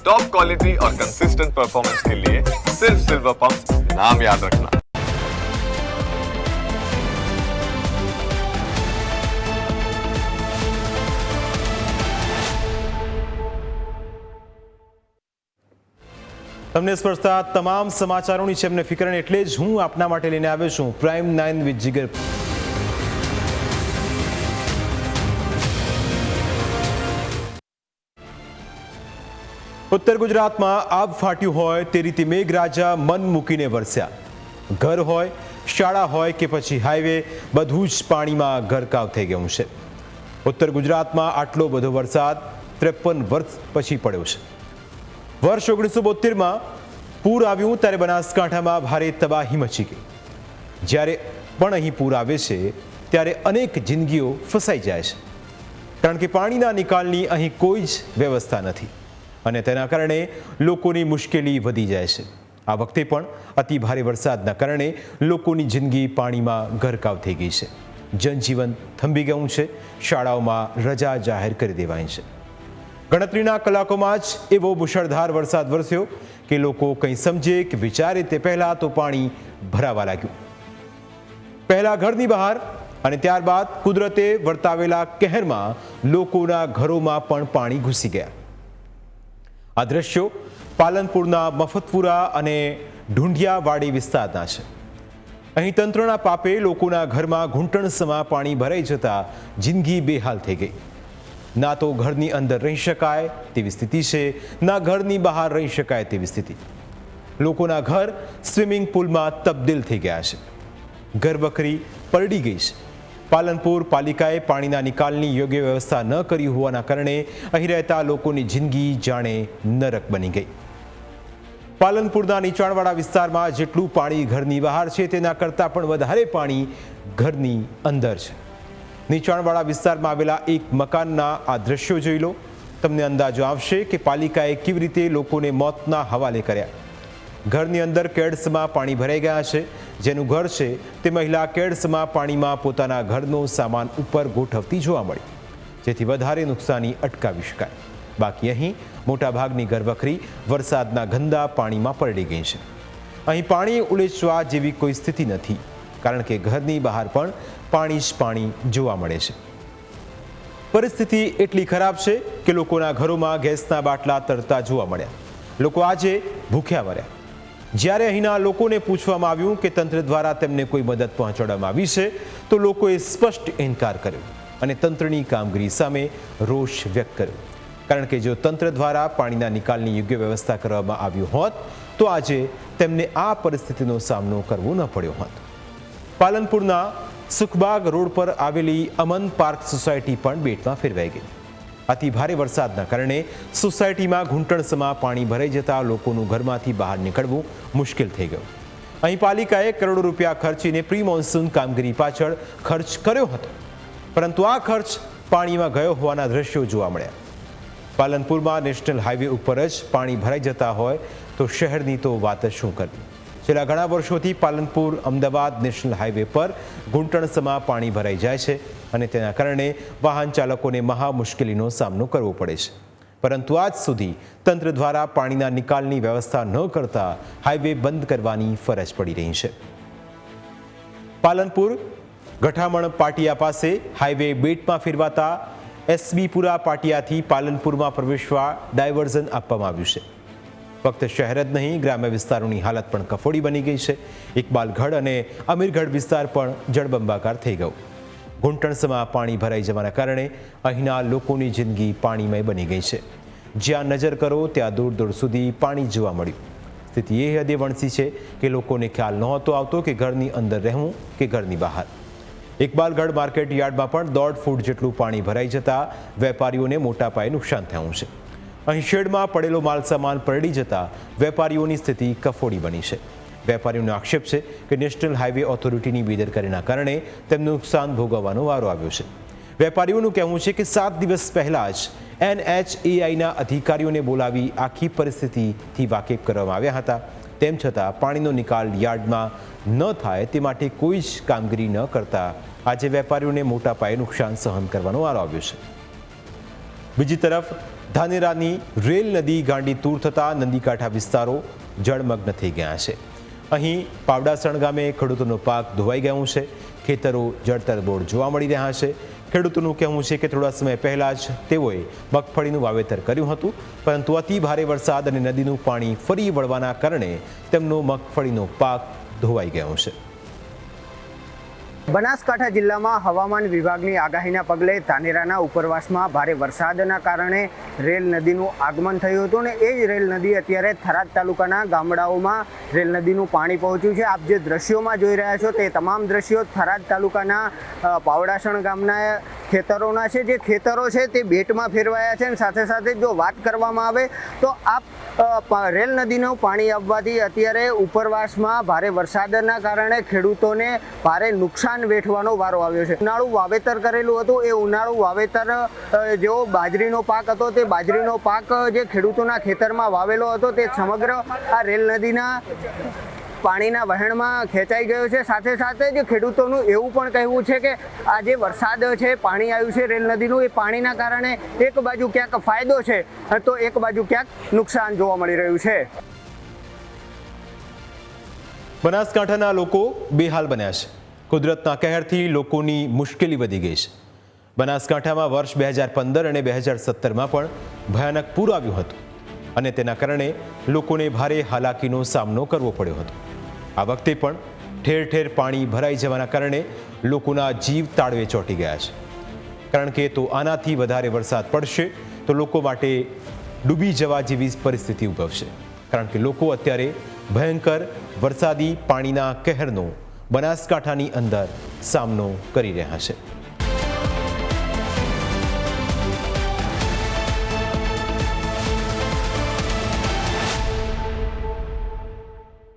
Top quality और consistent performance के लिए सिर्फ सिल्वर पंप नाम याद रखना તમને સ્પર્શતા તમામ સમાચારોની છે એમને ફિકર અને એટલે જ હું આપના માટે લઈને આવ્યો છું પ્રાઇમ નાઇન વિથ જીગર ઉત્તર ગુજરાતમાં આબ ફાટ્યું હોય તે રીતે મેઘરાજા મન મૂકીને વરસ્યા. ઘર હોય, શાળા હોય કે પછી હાઈવે, બધું જ પાણીમાં ગરકાવ થઈ ગયું છે. ઉત્તર ગુજરાતમાં આટલો બધો વરસાદ ત્રેપન વર્ષ પછી પડ્યો છે. વર્ષ ઓગણીસો બોતેરમાં પૂર આવ્યું ત્યારે બનાસકાંઠામાં ભારે તબાહી મચી ગઈ. જ્યારે પણ અહીં પૂર આવે છે, ત્યારે અનેક જિંદગીઓ ફસાઈ જાય છે. કારણ કે પાણીના નિકાલની અહીં કોઈ જ વ્યવસ્થા નથી. અને તેના કારણે લોકોની મુશ્કેલી વધી જાય છે. આ વખતે પણ અતિ ભારે વરસાદના કારણે લોકોની જિંદગી પાણીમાં ગરકાવ થઈ ગઈ છે. જનજીવન થંભી ગયું છે. શાળાઓમાં રજા જાહેર કરી દેવાઈ છે. ગણતરીના કલાકોમાં જ એવો મુશળધાર વરસાદ વરસ્યો કે લોકો કંઈ સમજે કે વિચારે તે પહેલાં તો પાણી ભરાવા લાગ્યું. પહેલા ઘરની બહાર અને ત્યારબાદ કુદરતે વર્તાવેલા કહેરમાં લોકોના ઘરોમાં પણ પાણી ઘૂસી ગયા. આ દ્રશ્યો પાલનપુરના મફતપુરા અને ઢુંઢિયાવાડી વિસ્તારના છે. અહીં તંત્રના પાપે લોકોના ઘરમાં ઘૂંટણસમાં પાણી ભરાઈ જતા જિંદગી બેહાલ થઈ ગઈ. ના તો ઘરની અંદર રહી શકાય તેવી સ્થિતિ છે, ના ઘરની બહાર રહી શકાય તેવી સ્થિતિ. લોકોના ઘર સ્વિમિંગ પુલમાં તબદીલ થઈ ગયા છે. ઘરબકરી પલડી ગઈ છે. પાલનપુર પાલિકાએ પાણીના નિકાલની યોગ્ય વ્યવસ્થા ન કરી હોવાના કારણે અહીં રહેતા લોકોની જિંદગી જાણે નરક બની ગઈ. પાલનપુરના નીચાણવાળા વિસ્તારમાં જેટલું પાણી ઘરની બહાર છે તેના કરતાં પણ વધારે પાણી ઘરની અંદર છે. નીચાણવાળા વિસ્તારમાં આવેલા એક મકાનના આ દ્રશ્યો જોઈ લો. તમને અંદાજો આવશે કે પાલિકાએ કેવી રીતે લોકોને મોતના હવાલે કર્યા. ઘરની અંદર કેડ્સમાં પાણી ભરાઈ ગયા છે. જેનું ઘર છે તે મહિલા કેડ્સમાં પાણીમાં પોતાના ઘરનો સામાન ઉપર ગોઠવતી જોવા મળી. જેથી વધારે નુકસાની અટકાવી શકાય. બાકી અહીં મોટાભાગની ઘરવખરી વરસાદના ગંદા પાણીમાં પલળી ગઈ છે. અહીં પાણી ઉલેચવા જેવી કોઈ સ્થિતિ નથી, કારણ કે ઘરની બહાર પણ પાણી જ પાણી જોવા મળે છે. પરિસ્થિતિ એટલી ખરાબ છે કે લોકોના ઘરોમાં ગેસના બાટલા તરતા જોવા મળ્યા. લોકો આજે ભૂખ્યા મર્યા. જ્યારે અહીંના લોકોને પૂછવામાં આવ્યું કે તંત્ર દ્વારા તેમને કોઈ મદદ પહોંચાડવામાં આવી છે, તો લોકોએ સ્પષ્ટ ઇનકાર કર્યો અને તંત્રની કામગીરી સામે રોષ વ્યક્ત કર્યો. કારણ કે જો તંત્ર દ્વારા પાણીના નિકાલની યોગ્ય વ્યવસ્થા કરવામાં આવ્યું હોત, તો આજે તેમને આ પરિસ્થિતિનો સામનો કરવો ન પડ્યો હોત. પાલનપુરના સુખબાગ રોડ પર આવેલી અમન પાર્ક સોસાયટી પણ બેટમાં ફેરવાઈ ગઈ. અતિ ભારે વરસાદના કારણે સોસાયટીમાં ઘૂંટણસમાં પાણી ભરાઈ જતા લોકોનું ઘરમાંથી બહાર નીકળવું મુશ્કેલ થઈ ગયું. અહીં પાલિકાએ કરોડો રૂપિયા ખર્ચીને પ્રી મોન્સૂન કામગીરી પાછળ ખર્ચ કર્યો હતો. પરંતુ આ ખર્ચ પાણીમાં ગયો હોવાના દ્રશ્યો જોવા મળ્યા. પાલનપુરમાં નેશનલ હાઈવે ઉપર જ પાણી ભરાઈ જતા હોય તો શહેરની તો વાત જ શું કરવી? છેલ્લા ઘણા વર્ષોથી પાલનપુર, અમદાવાદ નેશનલ હાઈવે પર ઘૂંટણસમાં પાણી ભરાઈ જાય છે અને તેના કારણે વાહન ચાલકોને મહા મુશ્કેલીનો સામનો કરવો પડે છે. પરંતુ આજ સુધી તંત્ર દ્વારા પાણીના નિકાલની વ્યવસ્થા ન કરતા હાઈવે બંધ કરવાની ફરજ પડી રહી છે. પાલનપુર, ગઠામણ પાટિયા પાસે હાઈવે બેટમાં ફેરવાતા એસબીપુરા પાટિયાથી પાલનપુરમાં પ્રવેશવા ડાયવર્ઝન આપવામાં આવ્યું છે. ફક્ત શહેર જ નહીં, ગ્રામ્ય વિસ્તારોની હાલત પણ કફોડી બની ગઈ છે. ઇકબાલગઢ અને અમીરગઢ વિસ્તાર પણ જળબંબાકાર થઈ ગયો. ઘૂંટણસમાં પાણી ભરાઈ જવાના કારણે અહીંના લોકોની જિંદગી પાણીમય બની ગઈ છે. જ્યાં નજર કરો, ત્યાં દૂર દૂર સુધી પાણી જોવા મળ્યું. સ્થિતિ એ હદે વણસી છે કે લોકોને ખ્યાલ નહોતો આવતો કે ઘરની અંદર રહેવું કે ઘરની બહાર. ઇકબાલગઢ માર્કેટ યાર્ડમાં પણ દોઢ ફૂટ જેટલું પાણી ભરાઈ જતા વેપારીઓને મોટા પાયે નુકસાન થયું છે. અહીં શેડમાં પડેલો માલસામાન પરડી જતા વેપારીઓની સ્થિતિ કફોડી બની છે. વેપારીઓનો આક્ષેપ છે કે નેશનલ હાઈવે ઓથોરિટીની બેદરકારીના કારણે તેમનું નુકસાન ભોગવવાનો વારો આવ્યો છે. વેપારીઓનું કહેવું છે કે સાત દિવસ પહેલાં જ એનએચએઆઈના અધિકારીઓને બોલાવી આખી પરિસ્થિતિથી વાકેફ કરવામાં આવ્યા હતા. તેમ છતાં પાણીનો નિકાલ યાર્ડમાં ન થાય તે માટે કોઈ જ કામગીરી ન કરતા આજે વેપારીઓને મોટા પાયે નુકસાન સહન કરવાનો વારો આવ્યો છે. બીજી તરફ ધાનેરાની રેલ નદી ગાંડી તૂર થતાં નદીકાંઠા વિસ્તારો જળમગ્ન થઈ ગયા છે. અહીં પાવડાસણ ગામે ખેડૂતોનો પાક ધોવાઈ ગયો છે. ખેતરો જળતર બોર્ડ જોવા મળી રહ્યા છે. ખેડૂતોનું કહેવું છે કે થોડા સમય પહેલાં જ તેઓએ મગફળીનું વાવેતર કર્યું હતું, પરંતુ અતિ ભારે વરસાદ અને નદીનું પાણી ફરી વળવાના કારણે તેમનો મગફળીનો પાક ધોવાઈ ગયો છે. બનાસકાંઠા જિલ્લામાં હવામાન વિભાગની આગાહીના પગલે ધાનેરાના ઉપરવાસમાં ભારે વરસાદના કારણે રેલ નદીનું આગમન થયું હતું અને એ જ રેલ નદી અત્યારે થરાદ તાલુકાના ગામડાઓમાં રેલ નદીનું પાણી પહોંચ્યું છે. આપ જે દ્રશ્યોમાં જોઈ રહ્યા છો તે તમામ દ્રશ્યો થરાદ તાલુકાના પાવડાસણ ગામના ખેતરોના છે, જે ખેતરો છે તે બેટમાં ફેરવાયા છે અને સાથે સાથે જો વાત કરવામાં આવે તો આપ રેલ નદીનું પાણી આવવાથી અત્યારે ઉપરવાસમાં ભારે વરસાદના કારણે ખેડૂતોને ભારે નુકસાન વેઠવાનો વારો આવ્યો છે. ઉનાળુ વાવેતર કરેલું હતું, એ ઉનાળુ વાવેતર જેવો બાજરીનો પાક હતો, તે બાજરીનો પાક જે ખેડૂતોના ખેતરમાં વાવેલો હતો, તે સમગ્ર આ રેલ નદીના પાણીના વહેણમાં ખેંચાઈ ગયો છે. સાથે સાથે જ ખેડૂતોનું એવું પણ કહેવું છે કે આ જે વરસાદ છે, પાણી આવ્યું છે રેલ નદીનું, એ પાણીના કારણે એક બાજુ ક્યાંક ફાયદો છે તો એક બાજુ ક્યાંક નુકસાન જોવા મળી રહ્યું છે. બનાસકાંઠાના લોકો બેહાલ બન્યા છે. કુદરતના કહેરથી લોકોની મુશ્કેલી વધી ગઈ છે. બનાસકાંઠામાં વર્ષ બે હજાર પંદર અને બે હજાર સત્તરમાં પણ ભયાનક પૂર આવ્યું હતું અને તેના કારણે લોકોને ભારે હાલાકીનો સામનો કરવો પડ્યો હતો. આ વખતે પણ ઠેર ઠેર પાણી ભરાઈ જવાના કારણે લોકોના જીવ તાળવે ચોંટી ગયા છે. કારણ કે તો આનાથી વધારે વરસાદ પડશે તો લોકો માટે ડૂબી જવા જેવી પરિસ્થિતિ ઉદ્ભવશે. કારણ કે લોકો અત્યારે ભયંકર વરસાદી પાણીના કહેરનો બનાસકાંઠાની અંદર સામનો કરી રહ્યા છે.